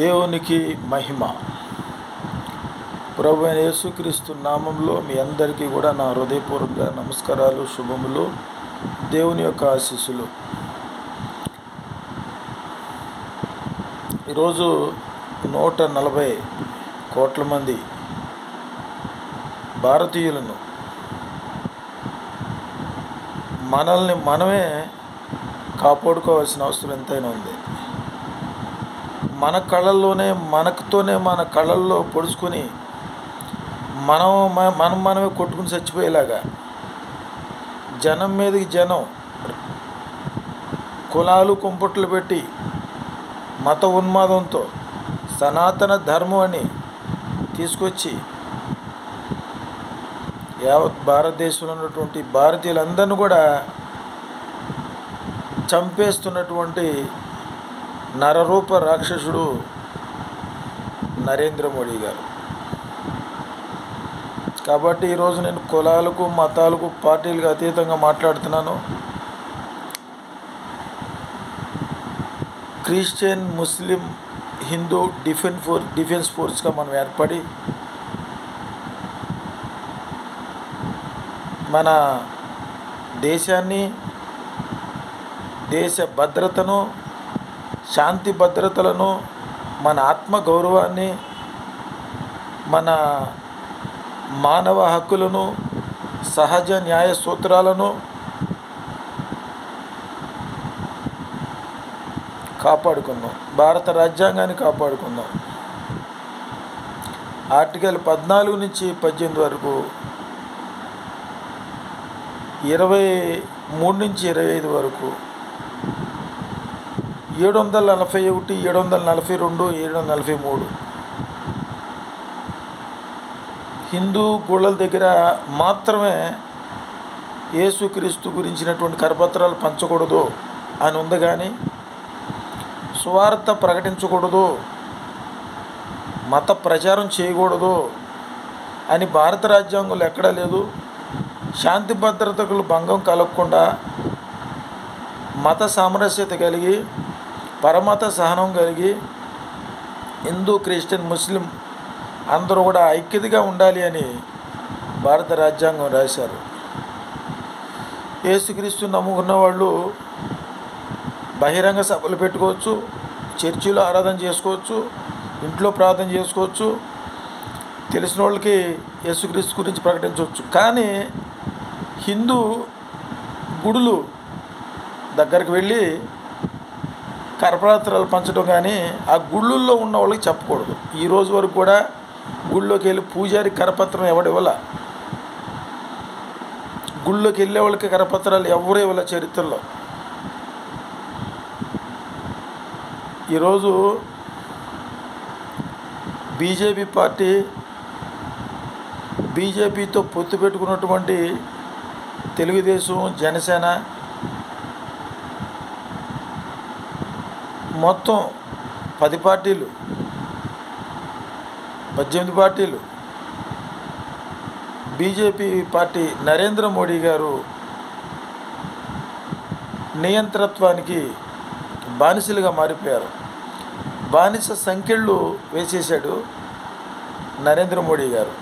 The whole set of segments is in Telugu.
దేవునికి మహిమ. ప్రభు యేసుక్రీస్తు నామంలో మీ అందరికీ కూడా నా హృదయపూర్వక నమస్కారాలు శుభములు. దేవుని యొక్క ఆశీస్సులు. ఈరోజు నూట నలభై కోట్ల మంది భారతీయులను మనల్ని మనమే కాపాడుకోవాల్సిన అవసరం ఎంతైనా ఉంది. మన కళ్ళల్లోనే మనకుతోనే మన కళ్ళల్లో పొడుచుకొని మనం మనం మనమే కొట్టుకుని చచ్చిపోయేలాగా. జనం మీదకి జనం కులాలు కుంపట్లు పెట్టి మత ఉన్మాదంతో సనాతన ధర్మం అని తీసుకొచ్చి యావత్ భారతదేశంలో ఉన్నటువంటి భారతీయులందరినీ కూడా చంపేస్తున్నటువంటి నరరూప రాక్షసుడు నరేంద్ర మోడీ గారు. కాబట్టి ఈరోజు నేను కులాలకు మతాలకు పార్టీలకు అతీతంగా మాట్లాడుతున్నాను. Christian Muslim Hindu defence force defence ఫోర్స్గా మనం ఏర్పడి మన దేశాన్ని దేశ భద్రతను శాంతి భద్రతలను మన ఆత్మ గౌరవాన్ని మన మానవ హక్కులను సహజ న్యాయ సూత్రాలను కాపాడుకుందాం. భారత రాజ్యాంగాన్ని కాపాడుకుందాం. ఆర్టికల్ పద్నాలుగు నుంచి పద్దెనిమిది వరకు ఇరవై మూడు నుంచి ఇరవై ఐదు వరకు ఏడు వందల నలభై ఒకటి ఏడు వందల నలభై రెండు ఏడు వందల నలభై మూడు. హిందూ గుళ్ళల దగ్గర మాత్రమే యేసుక్రీస్తు గురించినటువంటి కరపత్రాలు పంచకూడదు అని ఉంది కానీ సువార్త ప్రకటించకూడదు మత ప్రచారం చేయకూడదు అని భారత రాజ్యాంగంలో ఎక్కడా లేదు. శాంతి భద్రతలకు భంగం కలగకుండా మత సామరస్యత కలిగి పరమత సహనం కలిగి హిందూ క్రిస్టియన్ ముస్లిం అందరూ కూడా ఐక్యతగా ఉండాలి అని భారత రాజ్యాంగం రాశారు. యేసుక్రీస్తు నమ్ముకున్న వాళ్ళు బహిరంగ సభలు పెట్టుకోవచ్చు చర్చిలో ఆరాధన చేసుకోవచ్చు ఇంట్లో ప్రార్థన చేసుకోవచ్చు తెలిసిన వాళ్ళకి యేసుక్రీస్తు గురించి ప్రకటించవచ్చు. కానీ హిందూ గుడులు దగ్గరికి వెళ్ళి కరపరాత్రాలు పంచడం కానీ ఆ గుళ్ళల్లో ఉన్న వాళ్ళకి చెప్పకూడదు. ఈ రోజు వరకు కూడా గుళ్ళోకి వెళ్ళి పూజారి కరపత్రం ఎవడివ్వాల గుళ్ళోకి వెళ్ళే వాళ్ళకి కరపత్రాలు ఎవరు ఇవ్వాల చరిత్రలో? ఈరోజు బీజేపీ పార్టీ బీజేపీతో పొత్తు పెట్టుకున్నటువంటి తెలుగుదేశం జనసేన మొత్తం పది పార్టీలు పద్దెనిమిది పార్టీలు. బీజేపీ పార్టీ నరేంద్ర మోడీ గారు నియంత్రత్వానికి బానిసలుగా మారిపోయారు. బానిస సంఖ్యలు వేసేశాడు నరేంద్ర మోడీ గారు.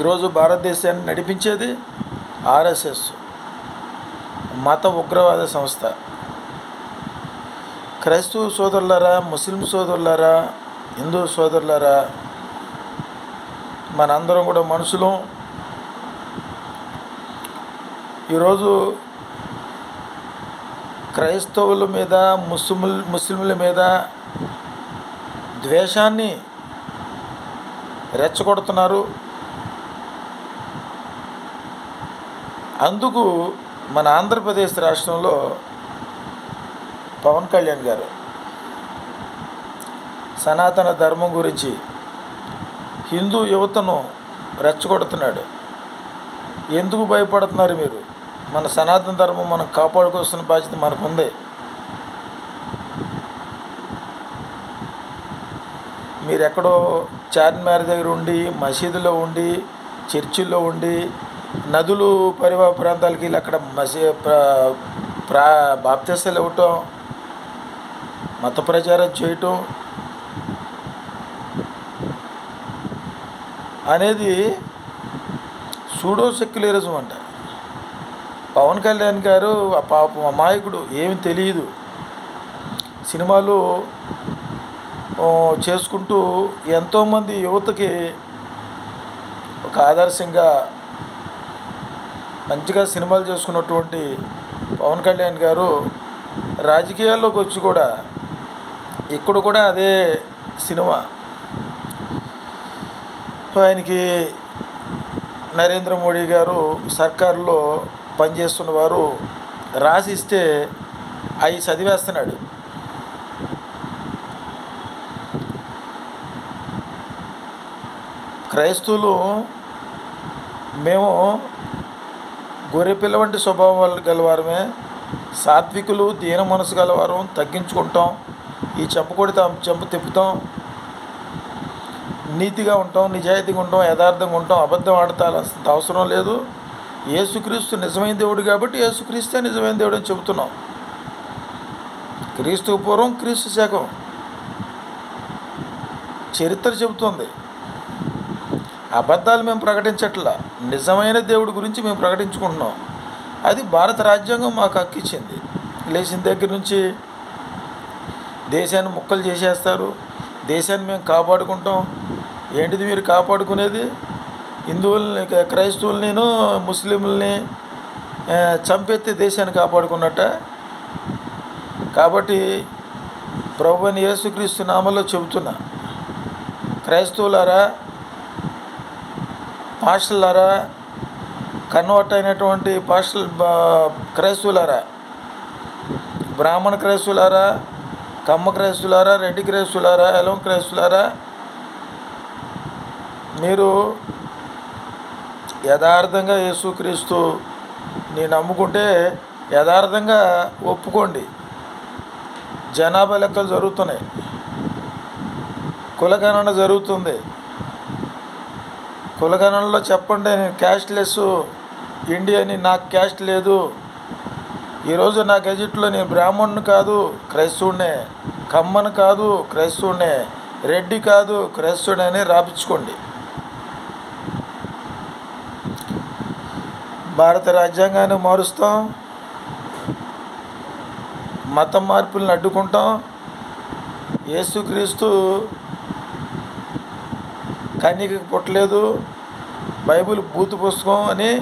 ఈరోజు భారతదేశాన్ని నడిపించేది ఆర్ఎస్ఎస్ మత ఉగ్రవాద సంస్థ. క్రైస్తవ సోదరులారా ముస్లిం సోదరులారా హిందూ సోదరులారా మనందరం కూడా మనుషులం. ఈరోజు క్రైస్తవుల మీద ముస్లిముల ముస్లింల మీద ద్వేషాన్ని రెచ్చగొడుతున్నారు. అందుకు మన ఆంధ్రప్రదేశ్ రాష్ట్రంలో పవన్ కళ్యాణ్ గారు. సనాతన ధర్మం గురించి హిందూ యువతను రెచ్చగొడుతున్నాడు. ఎందుకు భయపడుతున్నారు మీరు? మన సనాతన ధర్మం మనం కాపాడుకోవాల్సిన బాధ్యత మనకు ఉంది మీరు ఎక్కడో చార్మినార్ దగ్గర ఉండి మసీదులో ఉండి చర్చిల్లో ఉండి నదులు పరివాహ ప్రాంతాలకి వెళ్ళి అక్కడ మసీ ప్రా బాప్తిస్తాలు ఇవ్వటం మత ప్రచారం చేయటం అనేది సూడో సెక్యులరిజం అంట. పవన్ కళ్యాణ్ గారు ఆ పాపం అమాయకుడు ఏమి తెలియదు. సినిమాలు చేసుకుంటూ ఎంతోమంది యువతకి ఒక ఆదర్శంగా మంచిగా సినిమాలు చేసుకున్నటువంటి పవన్ కళ్యాణ్ గారు రాజకీయాల్లోకి వచ్చి కూడా ఇక్కడ కూడా అదే సినిమా. ఆయనకి నరేంద్ర మోడీ గారు సర్కారులో పనిచేస్తున్న వారు రాసిస్తే అవి చదివేస్తున్నాడు. క్రైస్తవులు మేము గొర్రెపిల్ల వంటి స్వభావం గలవారమే సాత్వికులు దీన మనసు గలవారం తగ్గించుకుంటాం. ఈ చెంప కొడితే చెంప తిప్పుతాం. నీతిగా ఉంటాం నిజాయితీగా ఉంటాం యథార్థంగా ఉంటాం అబద్ధం ఆడతాల్సిన అవసరం లేదు. ఏసుక్రీస్తు నిజమైన దేవుడు కాబట్టి ఏసుక్రీస్తే నిజమైన దేవుడు అని చెబుతున్నాం. క్రీస్తు పూర్వం క్రీస్తు శకం. చరిత్ర చెబుతుంది. అబద్ధాలు మేము ప్రకటించట్లా. నిజమైన దేవుడి గురించి మేము ప్రకటించుకుంటున్నాం. అది భారత రాజ్యాంగం మాకు హక్కు ఇచ్చింది. లేచిన దగ్గర నుంచి దేశాన్ని ముక్కలు చేసేస్తారు. దేశాన్ని మేము కాపాడుకుంటాం. ఏంటిది మీరు కాపాడుకునేది? హిందువుల్ని క్రైస్తవుల్ని ముస్లింలని చంపెత్తి దేశాన్ని కాపాడుకున్నట్ట. కాబట్టి ప్రభు అని యేసుక్రీస్తు నామంలో చెబుతున్నా క్రైస్తవులారా పాస్టర్లారా కన్వర్ట్ అయినటువంటి పాస్టల్ క్రైస్తవులారా బ్రాహ్మణ క్రైస్తవులారా కమ్మ క్రైస్తులారా రెడ్డి క్రైస్తులారా ఎలం క్రైస్తులారా మీరు యథార్థంగా యేసుక్రీస్తు నీ నమ్ముకుంటే యథార్థంగా ఒప్పుకోండి. జనాభా లెక్కలు జరుగుతున్నాయి. కులగణన జరుగుతుంది. కులగణనలో చెప్పండి నేను క్యాస్ట్లెస్ ఇండియాని నాకు క్యాస్ట్ లేదు. ఈరోజు నా గెజెట్లో నేను బ్రాహ్మణుని కాదు క్రైస్తవుడినే కమ్మను కాదు క్రైస్తవుడినే రెడ్డి కాదు క్రైస్తవుడని రాపించుకోండి. భారత రాజ్యాంగాన్ని మారుస్తాం. మతం మార్పులను అడ్డుకుంటాం. యేసుక్రీస్తు కన్యకి పుట్టలేదు. బైబిల్ బూతు పుస్తకం అని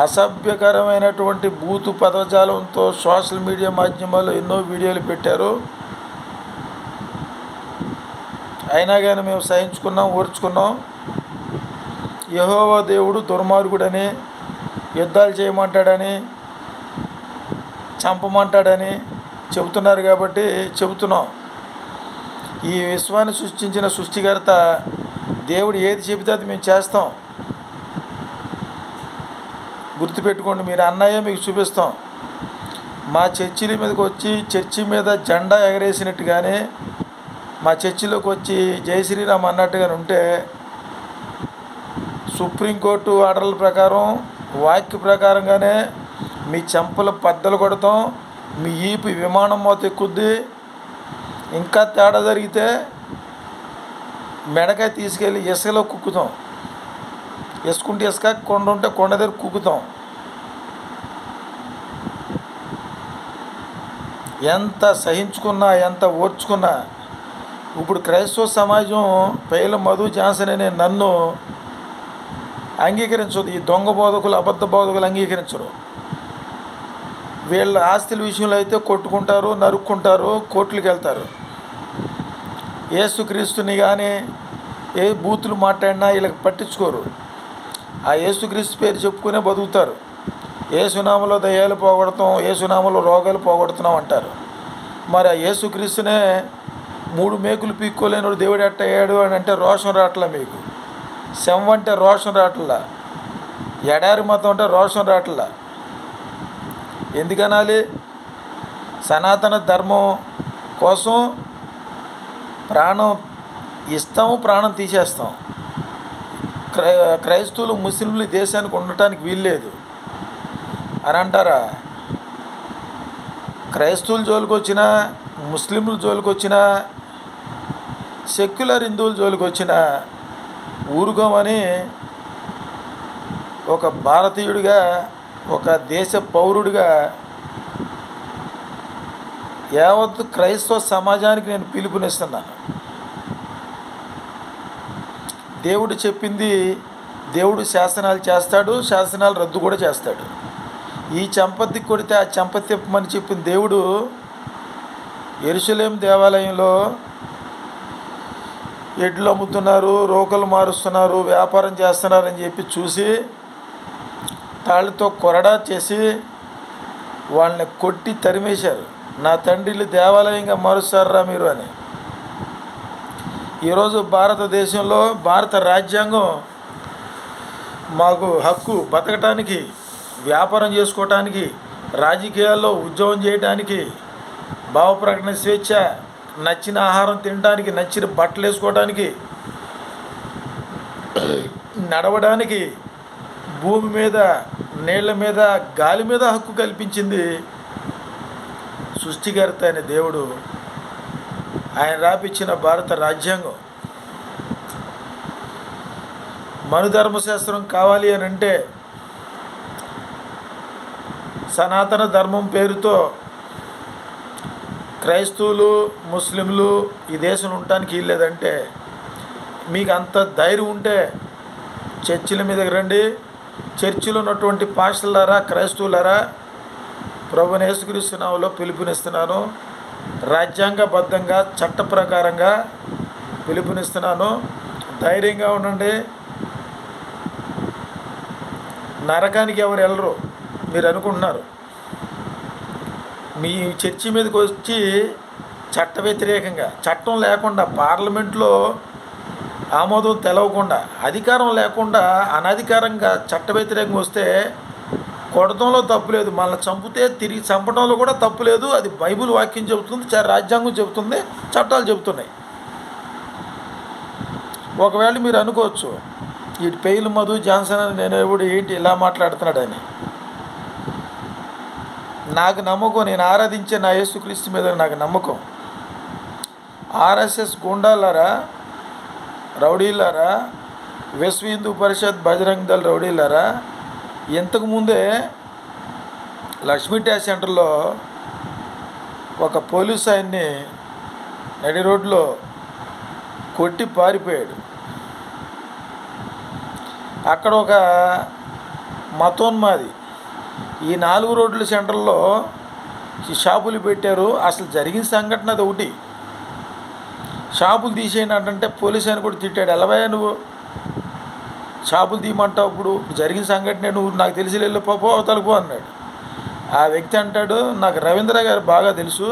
అసభ్యకరమైనటువంటి బూతు పదజాలంతో సోషల్ మీడియా మాధ్యమాల్లో ఎన్నో వీడియోలు పెట్టారు. అయినా కానీ మేము సహించుకున్నాం ఓర్చుకున్నాం. యహోవా దేవుడు దుర్మార్గుడని యుద్ధాలు చేయమంటాడని చంపమంటాడని చెబుతున్నారు కాబట్టి చెబుతున్నాం. ఈ విశ్వాన్ని సృష్టించిన సృష్టికర్త దేవుడు ఏది చెబితే అది మేము చేస్తాం. గుర్తుపెట్టుకోండి మీరు అన్నయ్య మీకు చూపిస్తాం. మా చర్చిల మీదకి వచ్చి చర్చి మీద జెండా ఎగరేసినట్టుగానే మా చర్చిలోకి వచ్చి జై శ్రీరామ్ అన్నట్టుగా ఉంటే సుప్రీంకోర్టు ఆర్డర్ల ప్రకారం వాక్య ప్రకారంగానే మీ చెంపల పద్దలు కొడతాం మీ ఈపు విమానం మోత ఎక్కుద్ది. ఇంకా తేడా జరిగితే మెడకాయ తీసుకెళ్ళి ఇసుకలో కుక్కుతాం. ఇసుకుంటే ఇసుక కొండ ఉంటే కొండ దగ్గర కుక్కుతాం ఎంత సహించుకున్నా ఎంత ఓర్చుకున్నా ఇప్పుడు క్రైస్తవ సమాజం పేల మధు జాన్సన్ అనే నన్ను అంగీకరించదు. ఈ దొంగ బోధకులు అబద్ధ బోధకులు అంగీకరించరు. వీళ్ళ ఆస్తుల విషయంలో అయితే కొట్టుకుంటారు నరుక్కుంటారు కోర్టులకు వెళ్తారు. ఏసుక్రీస్తుని కానీ ఏ బూతులు మాట్లాడినా వీళ్ళకి పట్టించుకోరు. ఆ యేసుక్రీస్తు పేరు చెప్పుకునే బతుకుతారు. ఏ సునామలో దయ్యాలు పోగొడతాం ఏ సునామలో రోగాలు పోగొడుతున్నాం అంటారు. మరి ఆ యేసుక్రీస్తునే మూడు మేకులు పీక్కోలేని దేవుడు ఎట్ట అయ్యాడు అని అంటే రోషం రావట్లా మీకు. శవం అంటే రోషం రావట్లా ఎడారి మతం అంటే రోషం రావట్లా ఎందుకనాలి? సనాతన ధర్మం కోసం ప్రాణం ఇస్తాము ప్రాణం తీసేస్తాం. క్రై క్రైస్తవులు ముస్లింలు దేశానికి ఉండటానికి వీల్లేదు. అని అంటారా? క్రైస్తవుల జోలికి వచ్చినా ముస్లింల జోలికి వచ్చినా సెక్యులర్ హిందువుల జోలికి వచ్చినా ఊరుకోమని ఒక భారతీయుడిగా ఒక దేశ పౌరుడిగా యావత్ క్రైస్తవ సమాజానికి నేను పిలుపునిస్తున్నాను. దేవుడు చెప్పింది దేవుడు శాసనాలు చేస్తాడు శాసనాలు రద్దు కూడా చేస్తాడు. ఈ చంపతి కొడితే ఆ చంపతి తిప్పమని చెప్పిన దేవుడు ఎరుసలేం దేవాలయంలో ఎడ్లు అమ్ముతున్నారు రోకలు మారుస్తున్నారు వ్యాపారం చేస్తున్నారని చెప్పి చూసి తాళ్ళతో కొరడా చేసి వాళ్ళని కొట్టి తరిమేశారు. నా తండ్రిలు దేవాలయంగా మారుస్తారా మీరు అని. ఈరోజు భారతదేశంలో భారత రాజ్యాంగం మాకు హక్కు బతకటానికి వ్యాపారం చేసుకోవటానికి రాజకీయాల్లో ఉద్యోగం చేయడానికి భావప్రకటన స్వేచ్ఛ నచ్చిన ఆహారం తినడానికి నచ్చిన బట్టలు వేసుకోవడానికి నడవడానికి భూమి మీద నీళ్ళ మీద గాలి మీద హక్కు కల్పించింది సృష్టికర్త అయిన దేవుడు ఆయన రాపిచ్చిన భారత రాజ్యాంగం మనుధర్మశాస్త్రం కావాలి అని అంటే సనాతన ధర్మం పేరుతో క్రైస్తవులు ముస్లింలు ఈ దేశం ఉండటానికి వీల్లేదంటే మీకు అంత ధైర్యం ఉంటే చర్చిల మీదకి రండి. చర్చిలో ఉన్నటువంటి పాస్టర్లారా క్రైస్తవులారా ప్రభుని యేసుక్రీస్తునామలో పిలుపునిస్తున్నాను. రాజ్యాంగబద్ధంగా చట్ట ప్రకారంగా పిలుపునిస్తున్నాను. ధైర్యంగా ఉండండి. నరకానికి ఎవరు వెళ్ళరు. మీరు అనుకుంటున్నారు. మీ చర్చి మీదకి వచ్చి చట్ట వ్యతిరేకంగా చట్టం లేకుండా పార్లమెంట్లో ఆమోదం తెలవకుండా అధికారం లేకుండా అనధికారంగా చట్ట వ్యతిరేకంగా వస్తే కొడతంలో తప్పు లేదు. మనల్ని చంపితే తిరిగి చంపడంలో కూడా తప్పు లేదు. అది బైబిల్ వాక్యం చెబుతుంది రాజ్యాంగం చెబుతుంది చట్టాలు చెబుతున్నాయి. ఒకవేళ మీరు అనుకోవచ్చు ఈ పెయిల్ మధు జాన్సన్ అని నేను ఎప్పుడు ఏంటి ఇలా మాట్లాడుతున్నాడని నాకు నమ్మకం నేను ఆరాధించే నా యేసుక్రీస్తు మీద నాకు నమ్మకం. ఆర్ఎస్ఎస్ గుండాలారా రౌడీలారా విశ్వ హిందూ పరిషత్ బజరంగ్ దళ్ రౌడీలారా ఇంతకుముందే లక్ష్మీ ట్యాక్ సెంటర్లో ఒక పోలీస్ ఆయన్ని నడి రోడ్లో కొట్టి పారిపోయాడు. అక్కడ ఒక మతోన్మాది ఈ నాలుగు రోడ్ల సెంటర్లో షాపులు పెట్టారు. అసలు జరిగిన సంఘటన అది ఒకటి. షాపులు తీసేయండి అంటే పోలీస్ ఆయన కూడా తిట్టాడు. ఎలవయ్యా నువ్వు? షాపులు తీయమంటావు ఇప్పుడు? జరిగిన సంఘటన నువ్వు నాకు తెలిసి వెళ్ళి పో అవతలకు అన్నాడు. ఆ వ్యక్తి అంటాడు నాకు రవీంద్ర గారు బాగా తెలుసు.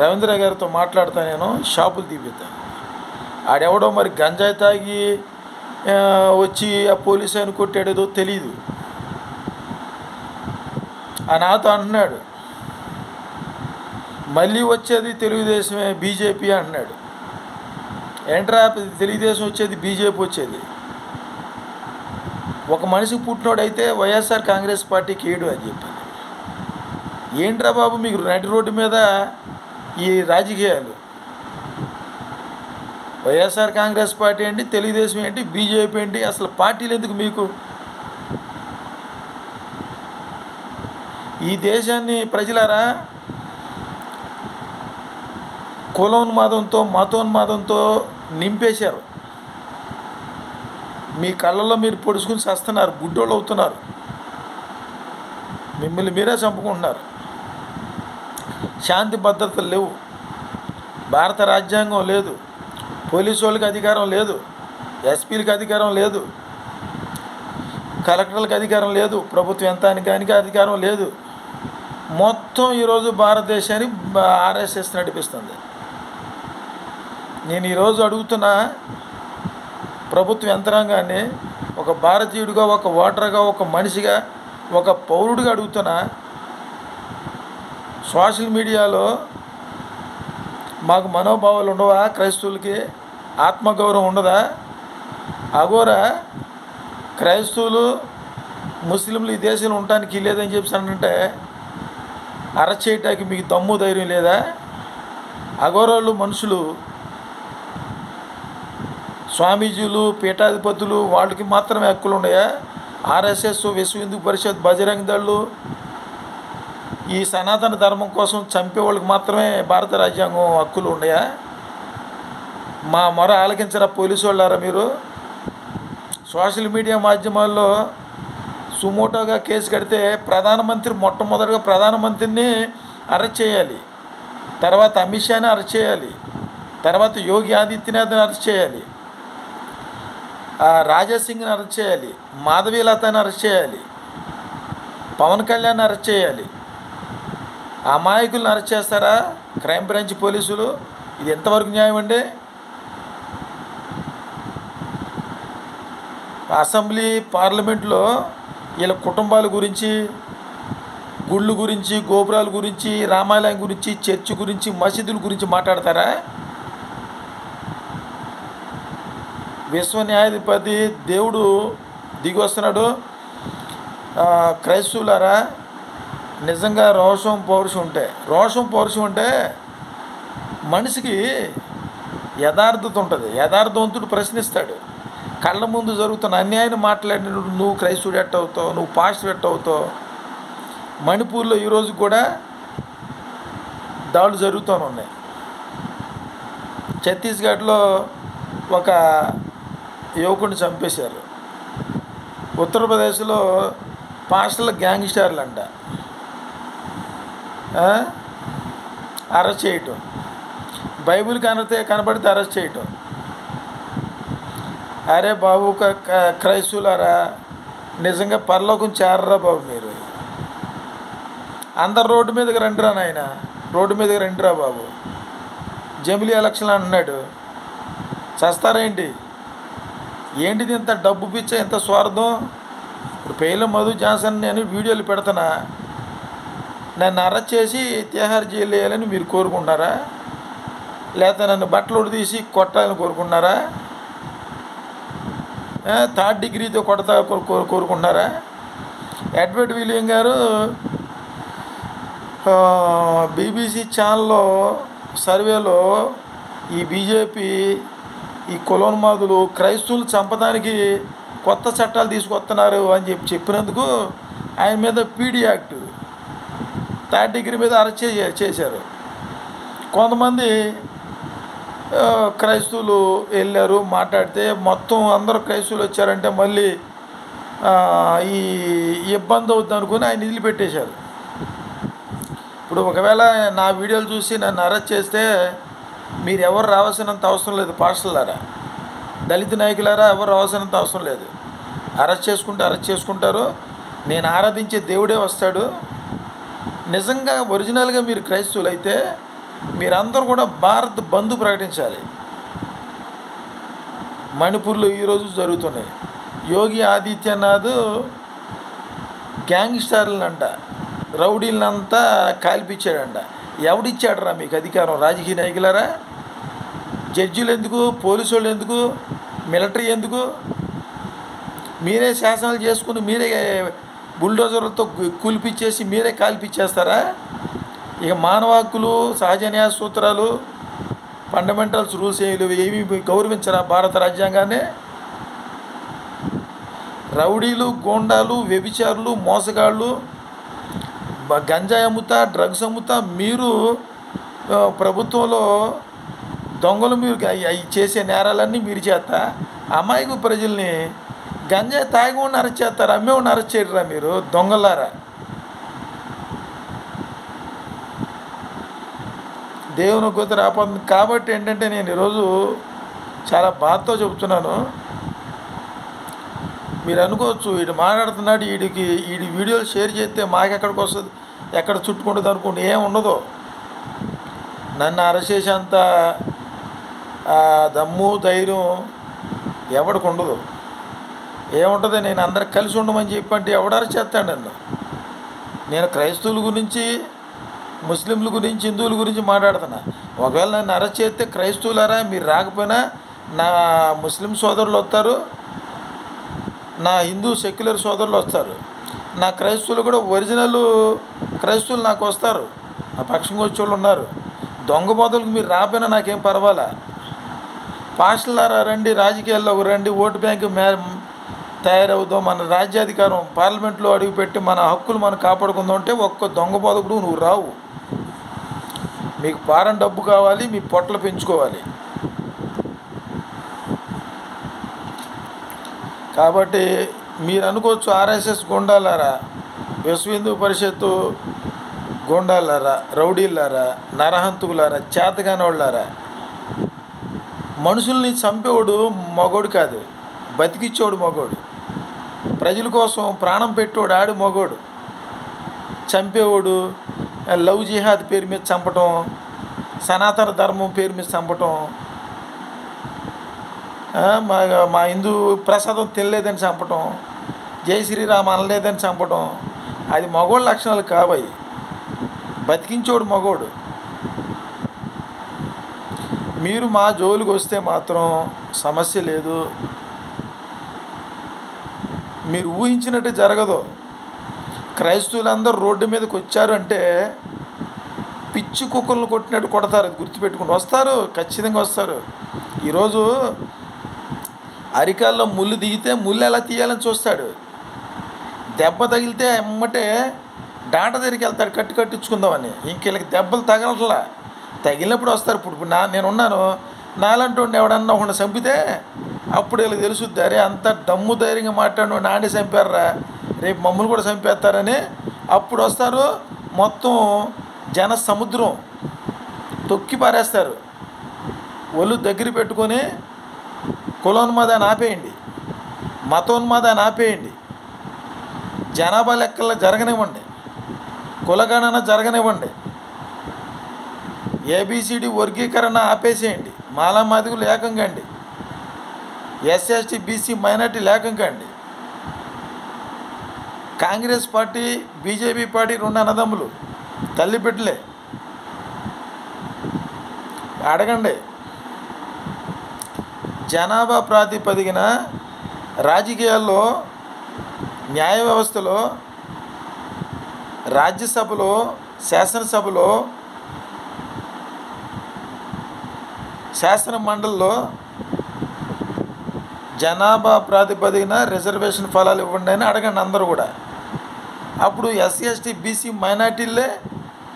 రవీంద్ర గారితో మాట్లాడతా నేను షాపులు తీపిస్తాను ఆడెవడో మరి గంజాయి తాగి వచ్చి ఆ పోలీస్ ఆయన కొట్టాడేదో తెలియదు ఆ నాతో అంటున్నాడు మళ్ళీ వచ్చేది తెలుగుదేశమే బీజేపీ అంటున్నాడు. ఏంట్రా తెలుగుదేశం వచ్చేది బీజేపీ వచ్చేది? ఒక మనిషి పుట్టినోడైతే వైఎస్ఆర్ కాంగ్రెస్ పార్టీకి ఏడు అని చెప్పి ఏంట్రా బాబు మీకు నటి రోడ్డు మీద ఈ రాజకీయాలు? వైఎస్ఆర్ కాంగ్రెస్ పార్టీ ఏంటి తెలుగుదేశం ఏంటి బీజేపీ ఏంటి అసలు పార్టీలు ఎందుకు మీకు? ఈ దేశాన్ని ప్రజలారా కులోన్మాదంతో మతోన్మాదంతో నింపేశారు. మీ కళ్ళల్లో మీరు పొడుచుకుని చేస్తున్నారు గుడ్డోళ్ళు అవుతున్నారు. మిమ్మల్ని మీరే చంపుకుంటున్నారు. శాంతి భద్రతలు లేవు. భారత రాజ్యాంగం లేదు. పోలీసు వాళ్ళకి అధికారం లేదు. ఎస్పీలకు అధికారం లేదు. కలెక్టర్లకు అధికారం లేదు. ప్రభుత్వ యంత్రానికి అధికారం లేదు. మొత్తం ఈరోజు భారతదేశాన్ని ఆర్ఎస్ఎస్ నడిపిస్తుంది. నేను ఈరోజు అడుగుతున్నా ప్రభుత్వ యంత్రాంగాన్ని ఒక భారతీయుడిగా ఒక ఓటర్గా ఒక మనిషిగా ఒక పౌరుడిగా అడుగుతున్నా సోషల్ మీడియాలో మాకు మనోభావాలు ఉండవా? క్రైస్తవులకి ఆత్మగౌరవం ఉండదా? అగోరా క్రైస్తవులు ముస్లింలు ఈ దేశంలో ఉండటానికి లేదని చెప్పి అంటే అరచేయటానికి మీకు దమ్ము ధైర్యం లేదా? అఘోరాలు మనుషులు స్వామీజీలు పీఠాధిపతులు వాళ్ళకి మాత్రమే హక్కులు ఉన్నాయా? ఆర్ఎస్ఎస్ విశ్వ హిందూ పరిషత్ బజరంగ దళ్ళు ఈ సనాతన ధర్మం కోసం చంపే వాళ్ళకి మాత్రమే భారత రాజ్యాంగం హక్కులు ఉన్నాయా? మా మొర ఆలకించరా పోలీసు వాళ్ళారా మీరు? సోషల్ మీడియా మాధ్యమాల్లో సుమోటోగా కేసు కడితే ప్రధానమంత్రి మొట్టమొదటిగా ప్రధానమంత్రిని అరెస్ట్ చేయాలి. తర్వాత అమిత్ షాని అరెస్ట్ చేయాలి. తర్వాత యోగి ఆదిత్యనాథ్ని అరెస్ట్ చేయాలి. రాజాసింగ్ని సింగ్ని అరెస్ట్ చేయాలి మాధవీలతని అరెస్ట్ చేయాలి పవన్ కళ్యాణ్ అరెస్ట్ చేయాలి. అమాయకులను అరెస్ట్ చేస్తారా? క్రైమ్ బ్రాంచ్ పోలీసులు? ఇది ఎంతవరకు న్యాయం అండి? అసెంబ్లీ పార్లమెంట్లో వీళ్ళ కుటుంబాల గురించి గుళ్ళు గురించి గోపురాల గురించి రామాలయం గురించి చర్చి గురించి మసీదుల గురించి మాట్లాడతారా? విశ్వ న్యాయాధిపతి దేవుడు దిగి వస్తున్నాడు క్రైస్తవులారా నిజంగా రోషం పౌరుషం ఉంటే రోషం పౌరుషం ఉంటే మనిషికి యథార్థత ఉంటుంది. యథార్థవంతుడు ప్రశ్నిస్తాడు. కళ్ళ ముందు జరుగుతున్న అన్యాయాన్ని మాట్లాడినప్పుడు నువ్వు క్రైస్తవుడు ఎట్ అవుతావు? నువ్వు పాస్టర్ ఎట్ అవుతావు? మణిపూర్లో ఈరోజు కూడా దాడులు జరుగుతూనే ఉన్నాయి. ఛత్తీస్గఢ్లో ఒక యువకుడిని చంపేశారు. ఉత్తరప్రదేశ్లో పాస్టర్ల గ్యాంగ్స్టర్లు అంట అరెస్ట్ చేయటం. బైబిల్ కనతే కనబడితే అరెస్ట్ చేయటం. అరే బాబు క- క్రైస్తవులారా నిజంగా పరలోకం చేరరా బాబు మీరు? అందరు రోడ్డు మీదకి రండిరా నాయన? రోడ్డు మీదకి రండిరా బాబు? జమిలీ ఎలక్షన్ అన్నాడు. చస్తారేంటి? ఏంటిది ఇంత డబ్బు పిచ్చ ఇంత స్వార్థం? ఇప్పుడు పేర్ల మధు జాన్సన్ నేను వీడియోలు పెడతానా? నన్ను అరెస్ట్ చేసి తిహార్ జైలు వేయాలని మీరు కోరుకున్నారా లేకపోతే నన్ను బట్టలు తీసి కొట్టాలని కోరుకున్నారా థర్డ్ డిగ్రీతో కొడతా కోరుకున్నారా ఎడ్వర్డ్ విలియం గారు బీబీసీ ఛానల్లో సర్వేలో ఈ బీజేపీ ఈ కులోన్మాదులు క్రైస్తవులు చంపడానికి కొత్త చట్టాలు తీసుకొస్తున్నారు అని చెప్పి చెప్పినందుకు ఆయన మీద పీడీ యాక్ట్ థర్డ్ డిగ్రీ మీద అరెస్ట్ చే- చేశారు. కొంతమంది క్రైస్తవులు వెళ్ళారు మాట్లాడితే మొత్తం అందరూ క్రైస్తవులు వచ్చారంటే మళ్ళీ ఈ ఇబ్బంది అవుతుంది అనుకుని ఆయన వదిలిపెట్టేశారు ఇప్పుడు ఒకవేళ నా వీడియోలు చూసి నన్ను అరెస్ట్ చేస్తే మీరు ఎవరు రావాల్సినంత అవసరం లేదు పాస్టర్లారా? దళిత నాయకులారా ఎవరు రావాల్సినంత అవసరం లేదు. అరెస్ట్ చేసుకుంటే అరెస్ట్ చేసుకుంటారు. నేను ఆరాధించే దేవుడే వస్తాడు. నిజంగా ఒరిజినల్గా మీరు క్రైస్తవులు అయితే మీరందరూ కూడా భారత్ బంధు ప్రకటించాలి. మణిపూర్లో ఈరోజు జరుగుతున్నాయి. యోగి ఆదిత్యనాథ్ గ్యాంగ్స్టర్లంట రౌడీలంతా కాల్పించాడంట. ఎవడిచ్చాడరా మీకు అధికారం? రాజకీయ నాయకులారా? జడ్జీలు ఎందుకు? పోలీసు వాళ్ళు ఎందుకు? మిలిటరీ ఎందుకు? మీరే శాసనాలు చేసుకుని మీరే బుల్డోజర్లతో గు- కూల్పిచ్చేసి మీరే కాల్పిచ్చేస్తారా? ఇక మానవ హక్కులు సహజ న్యాయ సూత్రాలు ఫండమెంటల్స్ రూల్స్ ఏమి గౌరవించరా భారత రాజ్యాంగాన్ని? రౌడీలు గోండాలు వ్యభిచారులు మోసగాళ్ళు గంజాయి అమ్ముతా డ్రగ్స్ అమ్ముతా మీరు ప్రభుత్వంలో దొంగలు మీరు అవి చేసే నేరాలన్నీ మీరు చేస్తా. అమాయకు ప్రజల్ని గంజాయి తాగి ఉన్న అరెస్ట్ చేస్తారు అమ్మే ఉన్న అరెస్ట్ చేయరా మీరు దొంగలారా దేవుని కొద్ది రాపోతుంది కాబట్టి ఏంటంటే నేను ఈరోజు చాలా బాధతో చెబుతున్నాను. మీరు అనుకోవచ్చు వీడు మాట్లాడుతున్నాడు వీడికి వీడి వీడియోలు షేర్ చేస్తే మాకెక్కడికి వస్తుంది ఎక్కడ చుట్టుకుంటుంది అనుకోండి ఏం ఉండదు. నన్ను అరెస్ట్ చేసేంత దమ్ము ధైర్యం ఎవడికి ఉండదు. ఏముంటుంది నేను అందరికి కలిసి ఉండమని చెప్పంటే ఎవడు అరెస్ట్ చేస్తాడు నన్ను? నేను క్రైస్తవుల గురించి ముస్లింల గురించి హిందువుల గురించి మాట్లాడుతున్నా. ఒకవేళ నన్ను అరెస్ట్ చేస్తే క్రైస్తవులారా మీరు రాకపోయినా నా ముస్లిం సోదరులు వస్తారు నా హిందూ సెక్యులర్ సోదరులు వస్తారు. నా క్రైస్తవులు కూడా ఒరిజినల్ క్రైస్తవులు నాకు వస్తారు. నా పక్షంగా వచ్చే వాళ్ళు ఉన్నారు. దొంగ మొదలకు మీరు రాపోయినా నాకేం పర్వాలా? పాస్టర్లారా రండి రాజకీయాల్లో రండి ఓటు బ్యాంకు మే తయారవుదాం. మన రాజ్యాధికారం పార్లమెంట్లో అడుగుపెట్టి మన హక్కులు మనం కాపాడుకుందాం అంటే ఒక్క దొంగ బోధకుడు నువ్వు రావు. మీకు పారం డబ్బు కావాలి మీ పొట్టలు పెంచుకోవాలి. కాబట్టి మీరు అనుకోవచ్చు ఆర్ఎస్ఎస్ గుండాలారా విశ్వ హిందూ పరిషత్తు గుండాలారా రౌడీలారా నరహంతుకులారా చేతగానోళ్ళారా? మనుషుల్ని చంపేవాడు మగోడు కాదు బతికిచ్చేవాడు మగోడు. ప్రజల కోసం ప్రాణం పెట్టేవాడు ఆడు మగోడు. చంపేవాడు లవ్ జిహాద్ పేరు మీద చంపటం సనాతన ధర్మం పేరు మీద చంపటం మా మా హిందూ ప్రసాదం తినలేదని చంపటం జై శ్రీరామ్ అనలేదని చంపటం అది మగోళ్ళ లక్షణాలు కావాయి బతికించోడు మగోడు. మీరు మా జోలికి వస్తే మాత్రం సమస్య లేదు. మీరు ఊహించినట్టు జరగదు. క్రైస్తవులందరూ రోడ్డు మీదకి వచ్చారు అంటే పిచ్చి కుక్కలను కొట్టినట్టు కొడతారు అది గుర్తుపెట్టుకుని వస్తారు ఖచ్చితంగా వస్తారు. ఈరోజు అరికాల్లో ముళ్ళు దిగితే ముళ్ళు ఎలా తీయాలని చూస్తాడు. దెబ్బ తగిలితే ఎమ్మటే డాట దగ్గరికి వెళ్తాడు కట్టు కట్టించుకుందామని. ఇంక వీళ్ళకి దెబ్బలు తగలట్లా. తగిలినప్పుడు వస్తారు ఇప్పుడు ఇప్పుడు నా నేను ఉన్నాను నాలంటూ ఎవడన్నా ఒకటి చంపితే అప్పుడు వీళ్ళకి తెలుసుద్ది అరే అంత డమ్ము ధైర్యంగా మాట్లాడు నాడే చంపారా రేపు మమ్మల్ని కూడా చంపేస్తారని అప్పుడు వస్తారు. మొత్తం జన సముద్రం తొక్కి పారేస్తారు. ఒళ్ళు దగ్గర పెట్టుకొని కులోన్మాదాన్ని ఆపేయండి. మతోన్మాదాన్ని ఆపేయండి. జనాభా లెక్కల్లో జరగనివ్వండి. కులగణన జరగనివ్వండి. ఏబిసిడి వర్గీకరణ ఆపేసేయండి. మాలా మాదిగులు ఏకంగా ఎస్ఎస్టీ బీసీ మైనార్టీ లేకం అండి కాంగ్రెస్ పార్టీ బీజేపీ పార్టీ రెండు అన్నదమ్ములు. తల్లి బిడ్డలే. అడగండి. జనాభా ప్రాతిపదికన రాజకీయాల్లో న్యాయ వ్యవస్థలో రాజ్యసభలో శాసనసభలో శాసన మండలిలో జనాభా ప్రాతిపదికన రిజర్వేషన్ ఫలాలు ఇవ్వండి అని అడగండి అందరూ కూడా. అప్పుడు ఎస్సీ ఎస్టీ బీసీ మైనార్టీలే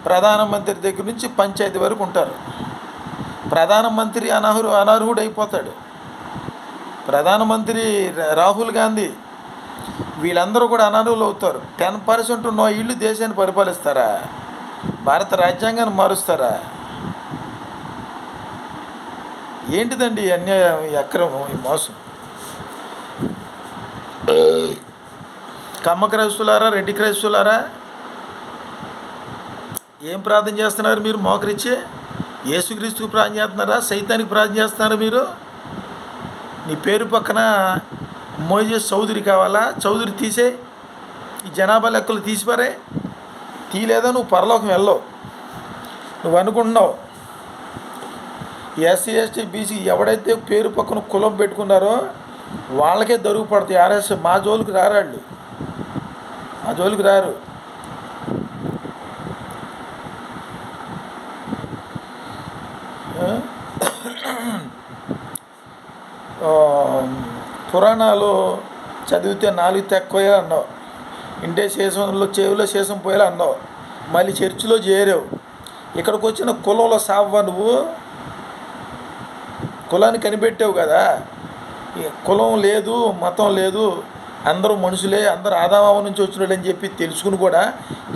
ప్రధానమంత్రి దగ్గర నుంచి పంచాయతీ వరకు ఉంటారు. ప్రధానమంత్రి అనర్హు అనర్హుడు అయిపోతాడు ప్రధానమంత్రి రాహుల్ గాంధీ వీళ్ళందరూ కూడా అనర్హులు అవుతారు. టెన్ పర్సెంట్ ఉన్న ఇళ్ళు దేశాన్ని పరిపాలిస్తారా? భారత రాజ్యాంగాన్ని మారుస్తారా? ఏంటిదండి అన్యాయం ఈ అక్రమం ఈ మోసం? కమ్మ క్రైస్తులారా రెడ్డి క్రైస్తులారా ఏం ప్రార్థన చేస్తున్నారు మీరు? మోకరిచ్చి యేసుక్రీస్తుకు ప్రార్థన చేస్తున్నారా? సైతానికి ప్రార్థన చేస్తున్నారా మీరు? నీ పేరు పక్కన మోజేస్ చౌదరి కావాలా? చౌదరి తీసే ఈ జనాభా లెక్కలు తీసిపారే. తీయలేదా నువ్వు పరలోకం వెళ్ళవు. నువ్వు అనుకుంటున్నావు. ఎస్సీ ఎస్టీ బీసీ ఎవడైతే పేరు పక్కన కులం పెట్టుకున్నారో వాళ్ళకే దరుగు పడతాయి. ఆర్ఎస్ మా జోలికి రారాళ్ళు. మా జోలికి రారు ఆ? ఆ, పురాణాలు చదివితే నాలుగు తక్కువ అన్నావు. ఇంటే శేషంలో చెవిలో శేషం పోయేలా అన్నావు. మళ్ళీ చర్చిలో చేరావు. ఇక్కడికి వచ్చిన కులంలో సావ్వా నువ్వు? కులాన్ని కనిపెట్టావు కదా. కులం లేదు మతం లేదు. అందరూ మనుషులే అందరూ ఆదామావ నుంచి వచ్చినాడు అని చెప్పి తెలుసుకుని కూడా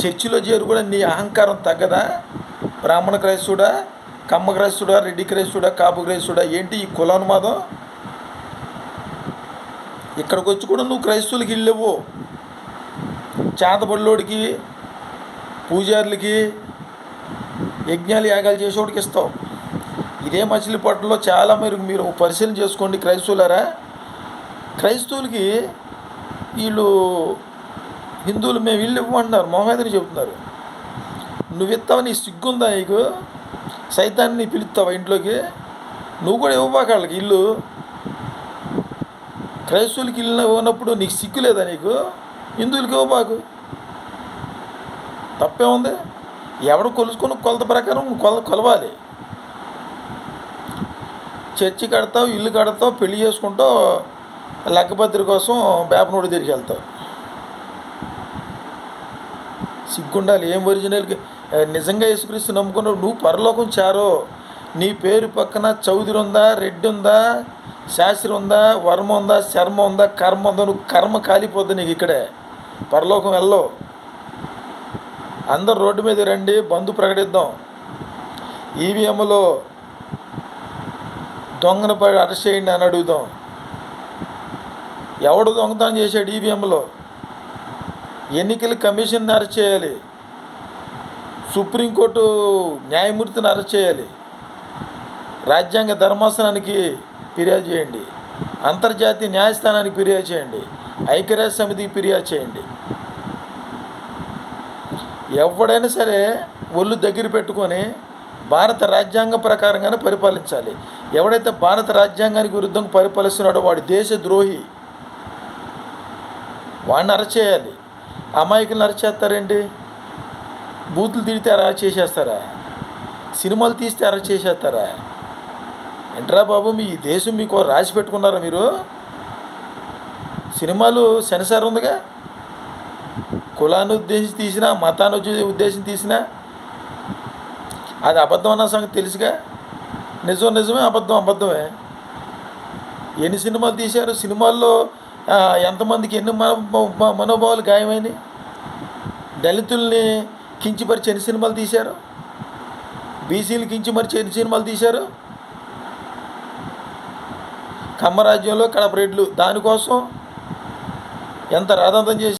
చర్చిలో చేరు కూడా నీ అహంకారం తగ్గదా? బ్రాహ్మణ క్రైస్తుడా కమ్మ క్రైస్తుడా రెడ్డి క్రైస్తుడా కాపు క్రైస్తుడా ఏంటి ఈ కులానుమాదం ఇక్కడికి వచ్చి కూడా నువ్వు క్రైస్తవులకి ఇళ్ళవు చేతబడిలోడికి పూజారులకి యజ్ఞాలు యాగాలు చేసేవాడికి ఇస్తావు. ఇదే మచిలీపట్నంలో చాలా మీరు మీరు పరిశీలన చేసుకోండి క్రైస్తవులారా. క్రైస్తవులకి వీళ్ళు హిందువులు మేము ఇల్లు ఇవ్వమంటున్నారు మొహమ్మదని చెబుతున్నారు. నువ్వు నీ సిగ్గుందా నీకు? సైతాన్ని పిలుస్తావా ఇంట్లోకి? నువ్వు కూడా ఇవ్వబాక వాళ్ళకి ఇల్లు? క్రైస్తవులకి ఇల్లు పోయినప్పుడు నీకు సిగ్గు లేదా నీకు? హిందువులకి బాకు తప్పే ఉంది. ఎవడు కొలుసుకుని కొలత ప్రకారం కొల కొలవాలి. చర్చి కడతావు ఇల్లు కడతావు పెళ్ళి చేసుకుంటావు లెక్కపత్రి కోసం బేపనోడి తిరిగి వెళ్తావు. సిగ్గుండాలి. ఏం ఒరిజినల్కి? నిజంగా యేసుక్రీస్తు నమ్ముకున్నావు నువ్వు పరలోకం చారో నీ పేరు పక్కన చౌదరి ఉందా రెడ్డి ఉందా? శాస్త్రి ఉందా వర్మ ఉందా శర్మ ఉందా కర్మ ఉందా నువ్వు కర్మ కాలిపోద్ది నీకు ఇక్కడే. పరలోకం వెళ్ళవు. అందరు రోడ్డు మీద రండి బంధు ప్రకటిద్దాం. ఈవీఎంలో దొంగను పడి అరెస్ట్ చేయండి అని అడుగుదాం. ఎవడు దొంగతనం చేశాడు ఈవీఎంలో? ఎన్నికల కమిషన్ని అరెస్ట్ చేయాలి. సుప్రీంకోర్టు న్యాయమూర్తిని అరెస్ట్ చేయాలి. రాజ్యాంగ ధర్మాసనానికి ఫిర్యాదు చేయండి. అంతర్జాతీయ న్యాయస్థానానికి ఫిర్యాదు చేయండి. ఐక్యరాజ్య సమితికి ఫిర్యాదు చేయండి. ఎవడైనా సరే ఒళ్ళు దగ్గర పెట్టుకొని భారత రాజ్యాంగం ప్రకారంగానే పరిపాలించాలి. ఎవడైతే భారత రాజ్యాంగానికి విరుద్ధంగా పరిపాలిస్తున్నాడో వాడు దేశ ద్రోహి. వాడిని అరెస్ట్ చేయాలి. అమాయకులను అరెస్ట్ చేస్తారేంటి? బూతులు తిడితే అరెస్ట్ చేసేస్తారా? సినిమాలు తీస్తే అరెస్ట్ చేసేస్తారా? ఏంట్రా బాబు మీ దేశం మీకు రాసి పెట్టుకున్నారా మీరు? సినిమాలు సెన్సార్ ఉందిగా? కులాన్ని ఉద్దేశించి తీసినా మతాన్ని ఉద్దేశం ఉద్దేశించి తీసినా అది అబద్ధం అన్న సంగతి తెలుసుగా? నిజం నిజమే అబద్ధం అబద్ధమే. ఎన్ని సినిమాలు తీశారు? సినిమాల్లో ఎంతమందికి ఎన్ని మనోభావాలు గాయమైనవి దళితుల్ని కించిపరిచి ఎన్ని సినిమాలు తీశారు? బీసీలు కించిమరిచి ఎన్ని సినిమాలు తీశారు? కమ్మరాజ్యంలో కడప రెడ్లు దానికోసం ఎంత రాదంతం చేసి